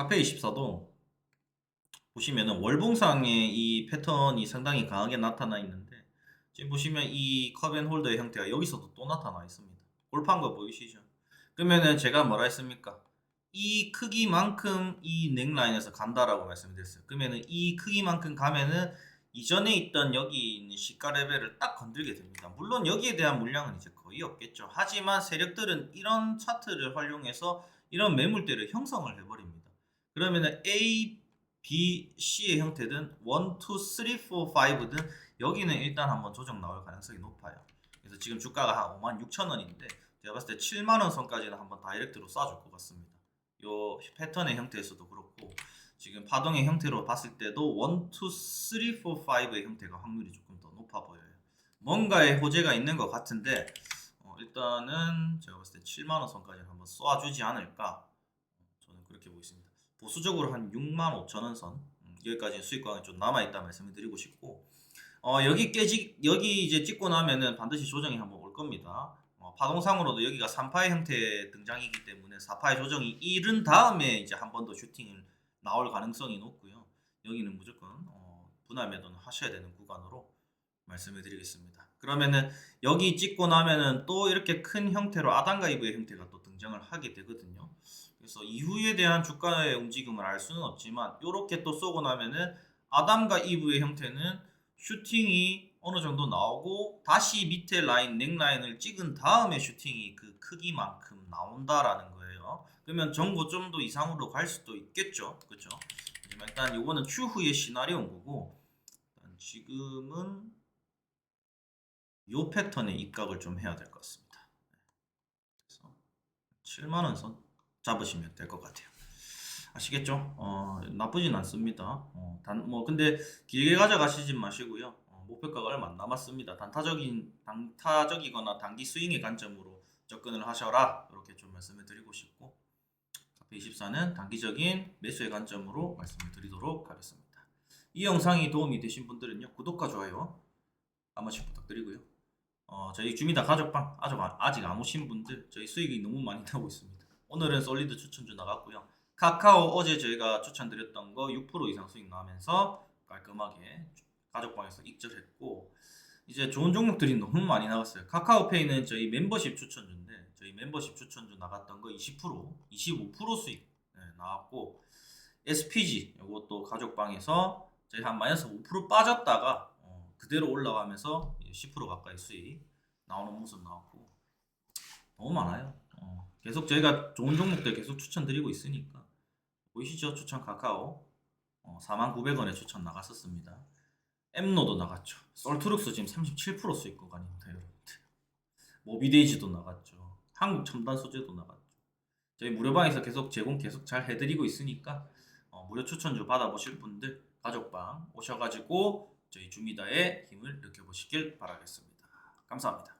카페24도 보시면은 월봉상에 이 패턴이 상당히 강하게 나타나 있는데 지금 보시면 이 컵앤홀더의 형태가 여기서도 또 나타나 있습니다. 골판 거 보이시죠? 그러면은 제가 뭐라 했습니까? 이 크기만큼 이 넥라인에서 간다라고 말씀드렸어요. 그러면은 이 크기만큼 가면은 이전에 있던 여기 있는 시가 레벨을 딱 건들게 됩니다. 물론 여기에 대한 물량은 이제 거의 없겠죠. 하지만 세력들은 이런 차트를 활용해서 이런 매물대를 형성을 해버립니다. 그러면은 A, B, C의 형태든 1, 2, 3, 4, 5든 여기는 일단 한번 조정 나올 가능성이 높아요. 그래서 지금 주가가 한 5만 6천 원인데 제가 봤을 때 7만 원 선까지는 한번 다이렉트로 쏴줄 것 같습니다. 요 패턴의 형태에서도 그렇고 지금 파동의 형태로 봤을 때도 1, 2, 3, 4, 5의 형태가 확률이 조금 더 높아 보여요. 뭔가의 호재가 있는 것 같은데 어, 일단은 제가 봤을 때 7만 원 선까지 한번 쏴주지 않을까 어, 저는 그렇게 보고 있습니다. 보수적으로 한 6만 5천 원 선, 음, 여기까지 수익광이 좀 남아 있다 말씀을 드리고 싶고, 어, 여기 깨지 여기 이제 찍고 나면은 반드시 조정이 한번 올 겁니다. 어, 파동상으로도 여기가 3파의 형태의 등장이기 때문에 4파의 조정이 이른 다음에 이제 한 번 더 슈팅을 나올 가능성이 높고요. 여기는 무조건 어, 분할 매도는 하셔야 되는 구간으로 말씀을 드리겠습니다. 그러면은 여기 찍고 나면은 또 이렇게 큰 형태로 아담과 이브의 형태가 또 등장을 하게 되거든요. 그래서 이후에 대한 주가의 움직임을 알 수는 없지만 이렇게 또 쏘고 나면은 아담과 이브의 형태는 슈팅이 어느 정도 나오고 다시 밑에 라인 넥 라인을 찍은 다음에 슈팅이 그 크기만큼 나온다라는 거예요. 그러면 정보 좀더 이상으로 갈 수도 있겠죠, 그렇죠? 일단 이거는 추후의 시나리오인 거고 지금은 요 패턴의 입각을 좀 해야 될 것 같습니다. 그래서 7만 원 선 잡으시면 될 것 같아요. 아시겠죠? 어, 나쁘진 않습니다. 어, 단, 뭐, 근데 길게 가져가시진 마시고요. 어, 목표가가 얼마 안 남았습니다. 단타적인, 단타적이거나 단기 스윙의 관점으로 접근을 하셔라. 이렇게 좀 말씀을 드리고 싶고, 카페24는 단기적인 매수의 관점으로 말씀을 드리도록 하겠습니다. 이 영상이 도움이 되신 분들은요, 구독과 좋아요 한 번씩 부탁드리고요. 어, 저희 주미다 가족방 아직, 아직 안 오신 분들, 저희 수익이 너무 많이 나고 있습니다. 오늘은 솔리드 추천주 나갔고요. 카카오 어제 저희가 추천드렸던 거 6% 이상 수익 나면서 깔끔하게 가족방에서 익절했고 이제 좋은 종목들이 너무 많이 나왔어요. 카카오페이는 저희 멤버십 추천주인데 저희 멤버십 추천주 나갔던 거 20% 25% 수익 네, 나왔고 SPG 이것도 가족방에서 저희 한 마이너스 5% 빠졌다가 어, 그대로 올라가면서 10% 가까이 수익 나오는 모습 나왔고 너무 많아요. 어, 계속 저희가 좋은 종목들 계속 추천드리고 있으니까 보이시죠? 추천 카카오 어, 4,900원에 추천 나갔었습니다. 엠노도 나갔죠. 솔트룩스 지금 37% 수익 구간입니다, 여러분들. 모비데이지도 나갔죠. 한국 첨단 소재도 나갔죠. 저희 무료방에서 계속 제공 계속 잘 해드리고 있으니까 어, 무료 추천주 받아보실 분들 가족방 오셔가지고 저희 주미다의 힘을 느껴보시길 바라겠습니다. 감사합니다.